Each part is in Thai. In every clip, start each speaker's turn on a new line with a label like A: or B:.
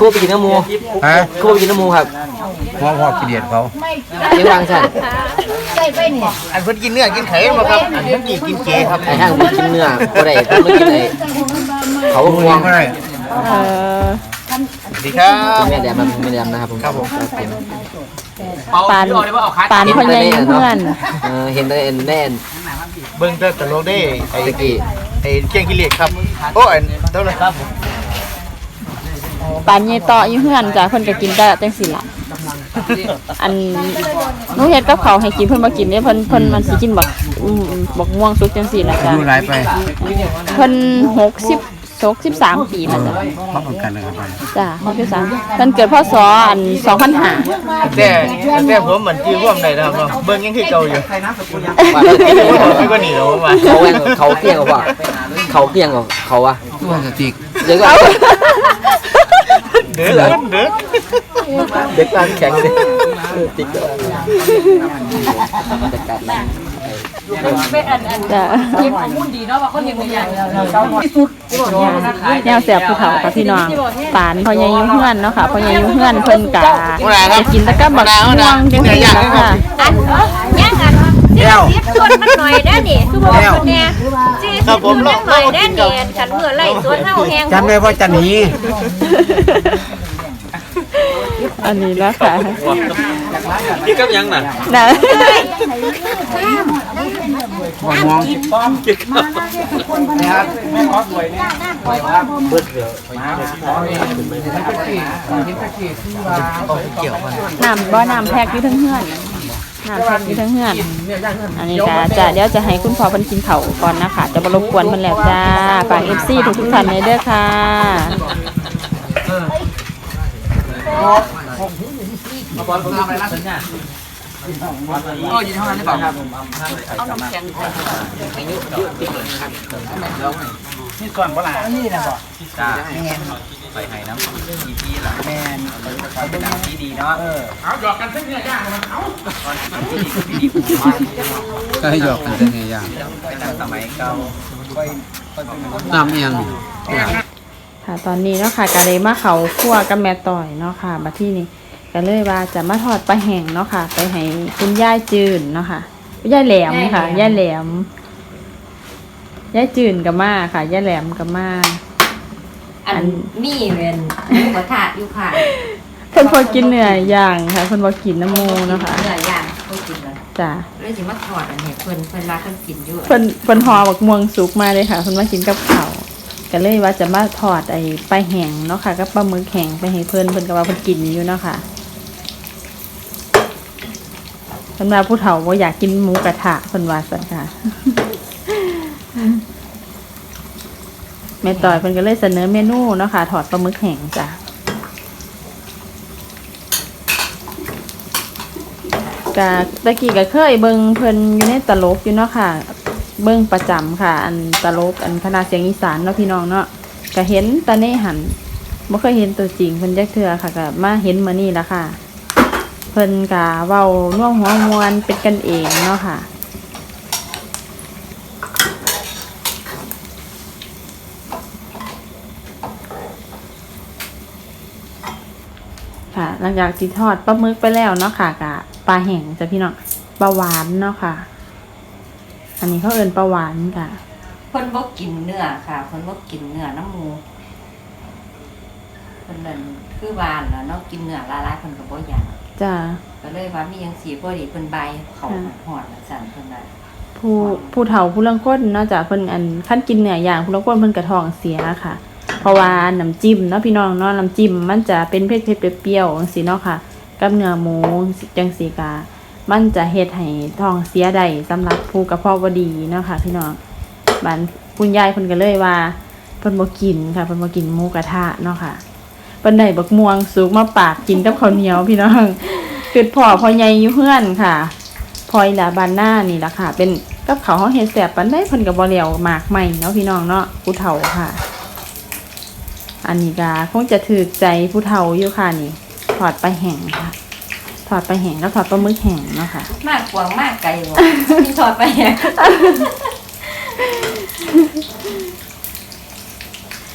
A: คือว่าไปกินน้ำหมู
B: ฮะ
A: คือว่าไปกินน้ำหมูครับ
B: พ่อพ่อกิเดียดเขา
A: เลี้ยงวางสั่น
B: อันเพิ่นกินเนื้อกินไข่บ่ครับอันเพิ่นกินกินเจครับ
A: ไอ้ห้างไปกินเนื้อก็ได้ต้องมากินไอ้เขาห่วง
B: บ่ได้
C: เออ
B: สวัสดีครับ
A: แม่แดมมันแม่แดมนะครับผมครับผม
C: ปานปานพ่อใหญ่อยู่เพื่อน
A: เออเห็นแต่แน่น
B: เบิ่งแต่ตลกได้ไอ้
A: ตะกี้
B: ไอ้เกียงกิเลสครับโอ้อันเท่าไหร่ครับ
C: ปานใหญ่ต่ออยู่เพื่อนจ้ะเพิ่นก็กินได้จังซี่ล่ะอันหนูเฮ็ดกับเขาวให้กินเพิ่นบ่กินเด้เพิ่นเพิ่นมันสิกินบักอืมบักม่วงสุกจังซี่ล่ะจ้ะ
B: ดูหลายไป
C: เพิ่น60 63ปีแล้วจ้ะ
B: พร้อมกันนะครับ
C: จ้ะ63เพิ่นเกิดพศอัน2005
B: แต่แต่ผมเหมือนชื่อร่วมได้นะครับเนาะเบิ่งยังคือเก่าอยู่
A: ว่าเราที่
B: ไม่บอกไม่ก็หนีแล้วผมว่า
A: เขาแว่งเขาเกี้ยงกับว่าเขาเกี้ยงกับเขาอะ
B: ตัวสติก
A: เดี๋ยวก็
B: เด้อเด้อ
A: เด็กตาแข็งเลยติ๊กจัดการนั่ง
C: จ้ะแนวแสบภูเขาค่ะพี่น้องปานพอใหญ่อยู่เพื่อนเนาะค่ะพอใหญ่อยู่เพื่อนเพิ่นกะจะกินตะกับบักม่วงจังซี่ล่ะค่ะ
D: อันย่างอันที่เราเสียส่วนมันหน่อยได้นี่คือบอกคนแน่ที่สิบมันหน่อยได้นี่ขันเมื่อไล่ส่วนเท่าแหง
B: จำได้ว่าจะหนี
C: อันนี้แล้วค่ะ
A: นี่ก็ยังน่ะ
C: นะ
B: บ่มองเกี่ยวมัน
C: น้ำบ่น้ำแพ็กอยู่ทั้งเฮือน น้ำแพ็กอยู่ทั้งเฮือน อันนี้ก็จะเดี๋ยวจะให้คุณพ่อเพิ่นกินข้าวก่อนนะคะจะบ่รบกวนเพิ่นแล้วจ้าฝาก FC ทุกทุกๆท่านเลยเด้อค่ะ
B: นี่ก่อนบ่ล่ะนี่นะบ่
E: ไปให้น้ำดีพี่ล่ะแม่เป็นน้ำที่ดีเนาะ
F: ก็ให้หยอกกันเป็นไงอย่าง
E: ไปทางสมัยเก่า
F: น้ำเอียง
C: ค่ะตอนนี้เนาะค่ะก็เลยมาเขาคั่วกับแม่ต่อยเนาะค่ะบัดที่นี้ก็เลยว่าจะมาทอดปลาแห้งเนาะค่ะ ไปให้คุณย่าจืนเนาะค่ะย่าแหลมค่ะย่าแหลมย่าจืนกับมาค่ะย่าแหลมกับมา
D: อันนี่เป็นหมูกระทะอยู่ค่ะ
C: เพิ่นพอกินเนื้อย่างค่ะเพิ่นบ่กินน้ำหมูเนาะค่ะ
D: เนื้อย่างเขากินเลย
C: จ้ะ
D: เลยสิมาถอดอันนี้เพิ่นเพิ่นมาเพิ่นกินอยู่
C: เพิ่นเพิ่นห่อบักม่วงสุกมาเลยค่ะเพิ่นมากินกับข้าวก็เลยว่าจะมาทอดไอ้ปลาแห้งเนาะค่ะกับปลาหมึกแห้งไปให้เพิ่นเพิ่นก็ว่าเพิ่นกินอยู่เนาะค่ะเพิ่นว่าผู้เฒ่าบ่อยากกินหมูกระทะเพิ่นว่าซั่นค่ะ แม่ต่อยเพิ่นก็เลยเสนอเมนูเนาะค่ะทอดปลาหมึกแห้งจ้ะกะตะกี้ก็เคยเบิ่งเพิ่นอยู่ในตลกอยู่เนาะค่ะ เบิ่งประจำค่ะ อันตลกอันคณะเสียงอีสานเนาะพี่น้องเนาะก็เห็นตาในหันบ่เคยเห็นตัวจริงเพิ่นจักเทื่อค่ะก็มาเห็นมื้อนี้ละค่ะ เพิ่นก็เว้าน่วมหัวมวนเป็นกันเองเนาะค่ะ ค่ะ หลังจากที่ทอดปลาหมึกไปแล้วเนาะค่ะกะปลาแห้งจ้ะพี่น้องปลาหวานเนาะค่ะ อันนี้เขาเอิ้นปลาหวานค่ะ
D: เพิ่นบ่กินเนื้อค่ะเพิ่นบ่กินเนื้อน้ำหมูเพิ่นนั่นคือบ้านแล้วเนาะกินเนื้อหลายๆเพิ่นก็บ่อยาก
C: จ้า
D: ก็เลยว่ามีจังซี่พอดีเพิ่นใบายเขาหอดแล้วสั่นเพิ่นน่ะ
C: ผู้ผู้เฒ่าผู้ลังก้นเนาะจ้ะเพิ่นอันขั้นกินเนื้อย่างผู้ลังก้นเพิ่นกระท้องเสียค่ะ เพราะว่าน้ำจิ้มเนาะพี่น้องเนาะน้ำจิ้มมันจะเป็นเผ็ดๆเปรี้ยวๆจังซี่เนาะค่ะ กับเนื้อหมูจังซี่กา มันจะเฮ็ดให้ท้องเสียได้สำหรับผู้กระเพาะบดีเนาะค่ะ พี่น้องบันคุณยายเพิ่นก็เลยว่าเพิ่นบ่กินค่ะเพิ่นบ่กินหมูกระทะเนาะค่ะเพิ่นได้บักม่วงสุกมาปาดกินกับข้าวเหนียวพี่น้องคือพ่อพ่อใหญ่อยู่เฮือนค่ะพอยลาบานหน้านี่แหละค่ะ เป็นกับเขาวเฮาเฮ็ดแสบปันได้เพิ่นกับ่เหลียวหมากใหม่เนาะพี่น้องเนาะผู้เฒ่าค่ะ อันนี้ก็คงจะถือใจผู้เฒ่าอยู่ค่ะนี่ ถอดไปลาแห้งค่ะ ถอดไปลาแห้งแล้วถอดปลาหมึกแห้งเนาะค่ะ
D: มากกวางมากไกลบ่ที่ถอดไปแหง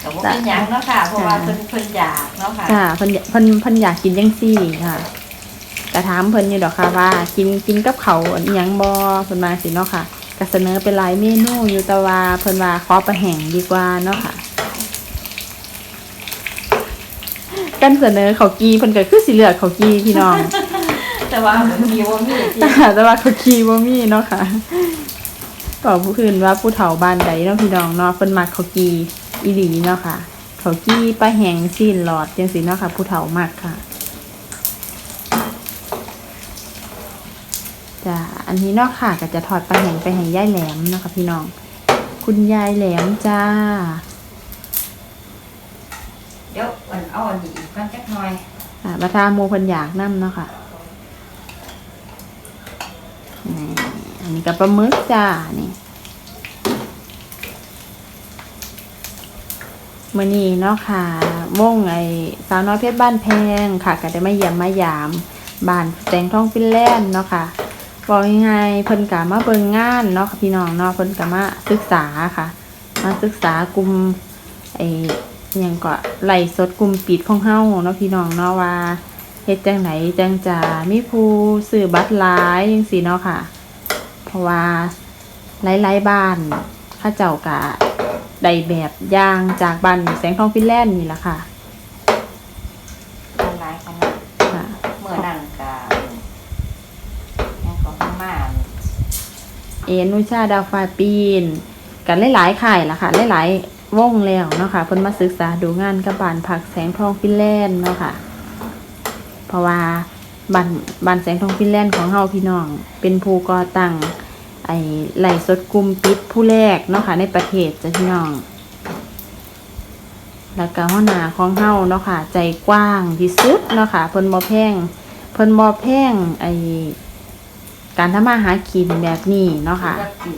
D: แต่ว่าเป็นหยังเนาะค่ะ เพราะว่าเพิ่นเพิ่นอยากเนาะค่ะ
C: ค่ะเพิ่นเพิ่นเพิ่นอยากกินจังซี่ค่ะกระถามเพิ่นอยู่ดอกค่ะว่า กินกินกับเขาวอันหยังบ่เพิ่นมาสิเนาะค่ะก็เสนอเป็นหลายเมนูอยู่แต่ว่าเพิ่นว่าขอประแห้งดีกว่าเนาะค่ะ กันเสนอเขาวกีเพิ่นก็คือสิเลือกเขาวกีพี่น้อง
D: แต่ว่ามันมีว่ามีที่
C: แต่ว่าเขาวกีบ่มีเนาะค่ะบอกผู้อื่นว่าผู้เฒ่าบ้านใดเนาะพี่น้องเนาะเพิ่นมักเขาวกีอีหลีเนาะค่ะ เขาวกีปลาแห้งซีนหลอดจังซี่เนาะค่ะ ผู้เฒ่ามักค่ะจ้ะอันนี้เนาะค่ะก็จะทอดปลาแห้งไปให้ยายแหลมเนาะค่ะพี่น้อง คุณยายแหลมจ้า
D: เดี๋ยวอันเอาอันนี้อีกกันจักหน่อย
C: อ่ามาทาโมเพันอยากนั่เนาะค่ะนี่อันนี้กับปลาหมึกจ้านี่มื่อนี้เนาะค่ะม่งไอสาวน้อยเพชรบ้านแพงค่ะ ก็ได้มาเยี่ยมมายามบ้านแตงท้องฟินแลนด์เนาะค่ะบอกยังไงเพิ่นกะมาเบิ่งงานเนาะค่ะพี่น้องเนาะเพิ่นกะมาศึกษาค่ะ มาศึกษากลุ่มไอ ยังก็ไล่สดกลุ่มปิดของเฮาเนาะพี่น้องเนาะว่าเฮ็ดจังไหนจังจะมีผู้ซื้อบัตรหลายจังซี่เนาะค่ะ เพราะว่าหลายๆบ้านเข้าเจ้ากะได้แบบอย่างจากบ้านแสงทองฟินแลนด์นี่ล่ะค่ะ
D: หลายขนาด
C: ค่ะ
D: เมื่อนั้นก็ยังก็มา
C: เอนุชาดาวฟ้าปีนกันหลายๆค่ายล่ะค่ะหลายๆ วงแล้วเนาะค่ะเพิ่นมาศึกษาดูงานกับบ้านผักแสงทองฟินแลนด์เนาะค่ะ เพราะว่าบ้านบ้านแสงทองฟินแลนด์ของเฮาพี่น้อง เป็นผู้ก่อตั้งไอ้ไหลฟ์สดกลุ่มปิดผู้แรกเนาะค่ะ ในประเทศจ้ะพี่น้อง แล้วก็หัวหน้าของเฮาเนาะค่ะ ใจกว้างที่สุดเนาะค่ะเพิ่นบ่แพงเพิ่นบ่แพงไอ้การทำมาหากินแบบนี้เนาะค่ะ
D: จะกิน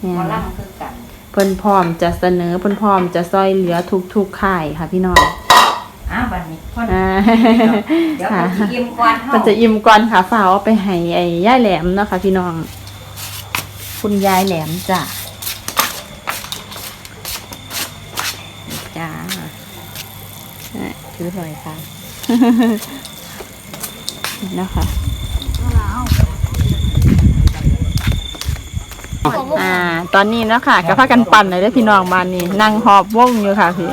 C: แม่
D: หมอนลำคือกัน
C: เพิ่นพร้อมจะเสนอเพิ่นพร้อมจะซอยเหลือทุกๆค่ายค่ะพี่น้อง
D: อ้าวบัดนี้พ่น
C: อ่า
D: เดี๋ยวผมจะอิ่มก่อนเฮา
C: มันจะอิ่มก่อนค่ะฝากเอาไปให้ไอ้ย่ายแหลมเนาะค่ะพี่น้อง คุณยายแหลมจ้ะจ้าอะถือหน่อยค่ะ นี่นะคะ อ่า ตอนนี้เนาะค่ะก็พากันปั่นเลยเด้อพี่น้องบ้านนี้นั่งหอบวงอยู่ค่ะพี่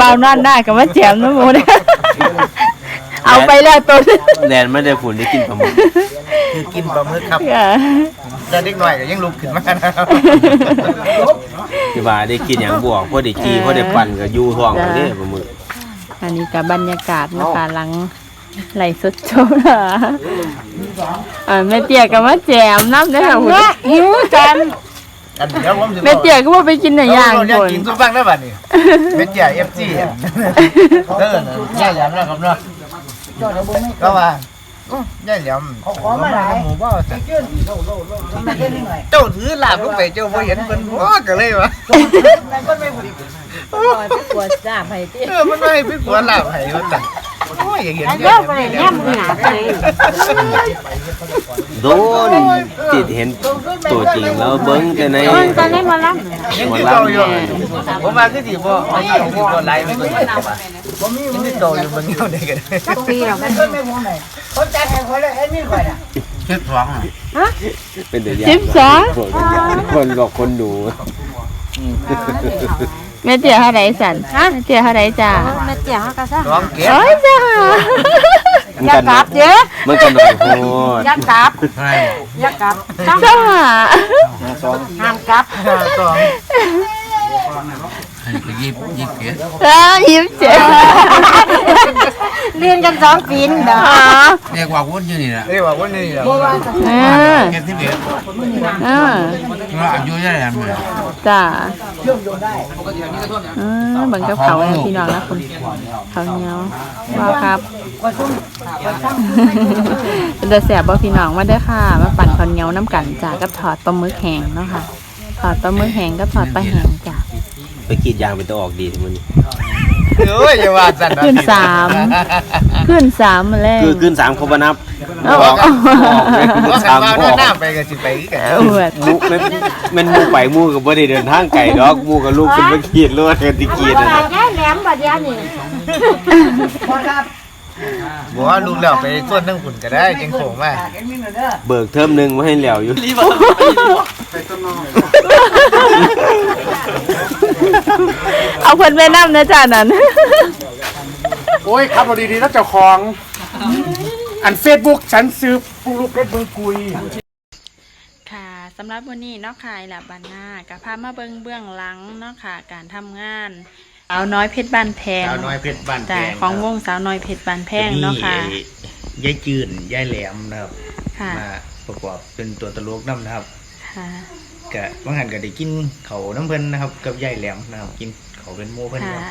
C: บ่าวนอนได้ก็มาแจมน้ำหมูเด้อเอาไปแล้วตัวนึง
G: แนนไม่ได้ผุนได้กินปลาหมึก
B: คือกินปลาหมึกครับ
C: ค่ะ
B: แต่เด็กน้อยก็ยังลุกขึ้นมานะครับ
G: ที่ว่าได้กินอย่างบวกพอได้จีพอได้ปั่นก็อยู่ท้องก็ได้ปลาหมึก
C: อันนี้กับบรรยากาศนะคะหลัง ไหลฟ์สดโชว์นะอ่าแม่เตี้ยก็มาแจมน้ำเด้อค่ะคุณหิวจัน
B: อันเดี๋ยวผมสิ
C: แม่เตี้ยก็ว่าไปกินหน่อยอย่าง
B: ค
C: คน
B: กินซุปบ้างได้บัดนี้เม็ดเจีย FC อะเด้อย่าแหลมนะครับเนาะก็ว่าอื้อย่าแหลมขอขอมาหลายหมูบ่เจ้าถือลาบลงไปเจ้าบ่เห็นเพิ่นบ่ก็เลยว่า
D: ปวดจ้าไปติ
B: เออมันไม่ให้ไปกวนลาบให้ว่าแต่โอยอย่าเห็น
D: เดี๋ยวไปย่ำหนาไป
G: โดนติดเห็นตัวจริงแล้วเบิ้งแต่ใน
D: ตอนนี้มาล
B: ยังคือเก่าอยู่ผมว่าคือสิบ่อายุสิบ่หลายไปกว่านี้บ่มียังคือเก่าอยู่เบิ่งเอาได้กันำ
D: ปีแล้ว
F: เช็ดท้องอะ
G: เป็นตัวอย่าง
C: สิบสอง
G: คนบอกคนดู
C: แม่เตี้ยเท่าไหรสันฮะแม่เตี้ยเท่าไหรจ้า
D: แม่เจียเฮาก็ซะ
B: ร้องเก็บ
C: เอ้ยจ้า
G: มันกันมันกันหน่อยโหด
D: อย่ากลับ
F: ใช่
D: อย่ากลับ
C: จ้า
D: ห้ามกลับ
B: สอง
F: ให้ไปยิบยิบเก็ด
C: เออยิ้มเจ๋ง
D: เรียนกันสองปีนเด้อ
C: อ๋อ
F: เรียกว่าวุ้นอยู่นี่แหละ
B: เรียกว่าวันนี้เหรอ
C: เออ
F: เก็ดที่เบ็ด
C: เออ
F: เราอายุเท่าไหร่เนี่ย
C: จ้าเออเบังกับเขาเนี่ยพี่น้องนะคุณเขาเหนียวว้าวครับเป็นตาแสบบ่พี่น้องมาเด้อค่ะ มาปั่นข้าวเหนียวน้ำกันจ้ากับทอดปลาหมึกแห้งเนาะค่ะทอดปลาหมึกแห้งกับทอดปลาแห้งจ้า
G: ไปกรีดยางเป็นตัวออกดีทีมัน นี่
B: เอ้ยอย่าว่าสั่นนะ
C: ขึ้นสามขึ้นสามมาแล้ว
G: คือขึ้นสามเขาบนับ
C: บเอา
G: บอก
C: เอา
B: ว่าขัน
G: ตาม
B: ว่า
G: พ่อ
B: หน้าไปก็สิไปกัน
C: เอาเบิด
G: มูมันมันมูไปมูกับบ่ได้เดินทางไกลดอกมูกับลูกขึ้นมาขีดรถกันที่ขีด
D: บ่
G: นั่น
D: ได้
G: น่ะ
D: ได้แหลมบัดยานี่
B: บอกว่าลูกเราไปส่วนทั้งขุนก็ได้จังโขงมา
G: เบิกเทอมหนึงมาให้แล้วอยู่
C: เอาเพิ่นไปนำนะจ้านั้น
H: โอ้ยครับเราดีๆแล้วเจ้าของ อันเฟซบุ๊กฉันซื้อปูลูกเพชรเบิงกุย
C: ค่ะสำหรับวันนี้เนาะค่ะหลับบันหน้ากับพามาเบิ่งเบื้องหลังเนาะค่ะการทำงาน สาวน้อยเพชรบ้านแพง
B: สาวน้อยเพชรบ้านแพ
C: จ้ะ
B: ง
C: ของวงสาวน้อยเพชรบ้านแพงเนาะค่ะ
B: ยายจืนยายแหลมนะครับ
C: ค่ะ
B: มาประกอบเป็นตัวตลกน้ำนะครับ
C: ค่ะ
B: กะบางหันก็ได้กินเขาวน้ำเพิ่นนะครับ กับยายแหลมนะครับ กินเขาวเป็นหมูเพิ่น
C: ค่ะ
B: ครับ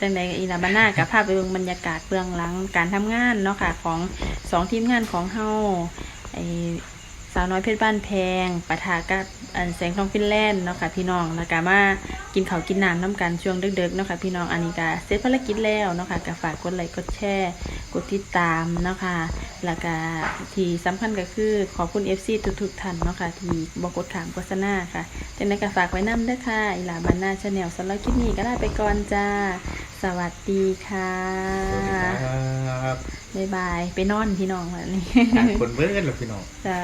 C: จังใดอีหลับบันหน้ากับพาไปเบิ่งบรรยากาศเบื้องหลังการทำงานเนาะค่ะ ของสองทีมงานของเฮาไอ สาวน้อยเพชรบ้านแพงปะทะกับอันแสงทองฟินแลนด์เนาะค่ะพี่น้องแล้วก็มากินข้าวกินน้ำน้ำกันช่วงเดึกๆเนาะค่ะพี่น้องอันนี้ก็เสร็จภารกิจแล้วเนาะค่ะก็ฝากกดไลค์กดแชร์กดติดตามเนาะค่ะแล้วก็ที่สำคัญก็คือขอบคุณ FC ทุกๆท่านเนาะค่ะที่บอกกดถามโฆษณาค่ะจังไดก็ฝากไว้นำเด้อค่ะอีหลาบันนาชาแนลสำหรับคลิปนี้ก็ได้ไปก่อนจ้า สวัสดีค่ะ
B: ครับ
C: บ๊ายบาย ไปนอนพี่น้องวันนี้
B: อะคนเบิ่งกันหรอพี่น้อง
C: จ้า